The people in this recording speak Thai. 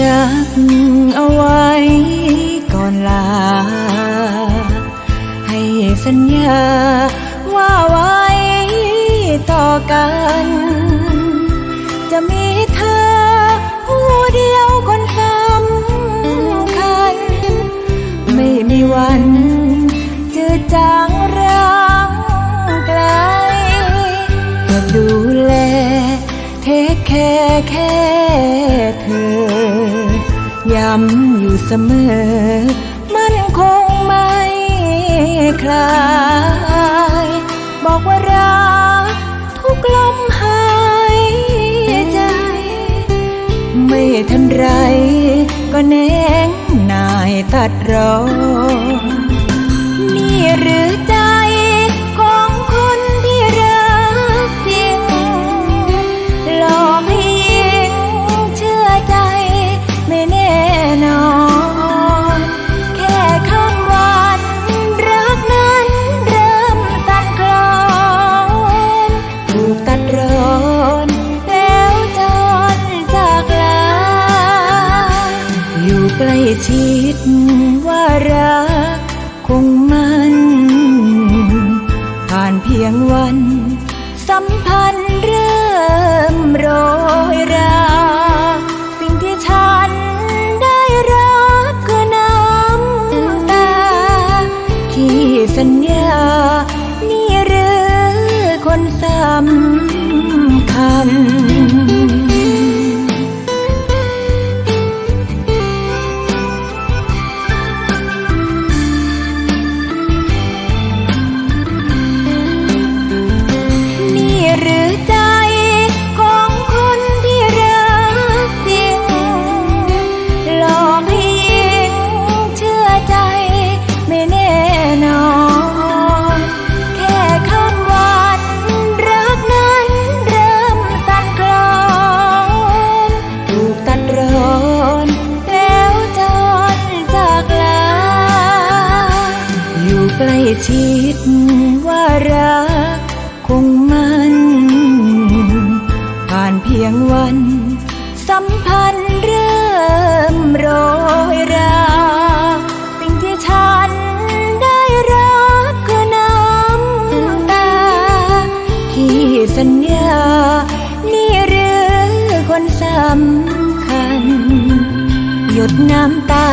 รักเอาไว้ก่อนลา ให้สัญญา ย้ำอยู่เสมอ มันคงไม่คลาย บอกว่ารักทุกลมหายใจ ไม่ทันไร ก็แนงนายตัดรอนี่หรือ ชิดว่ารักคงมันผ่านเพียงวัน สัมพันธ์เริ่มโรยรา สิ่งที่ฉันได้รับคือน้ำตา ที่สัญญา นี่หรือคนสำคัญ ใกล้ชิดว่ารักคงมันผ่านเพียงวัน สัมพันธ์เริ่มโรยรา สิ่งที่ฉันได้รับคือน้ำตา ที่สัญญา นี่หรือคนสำคัญ หยดน้ำตา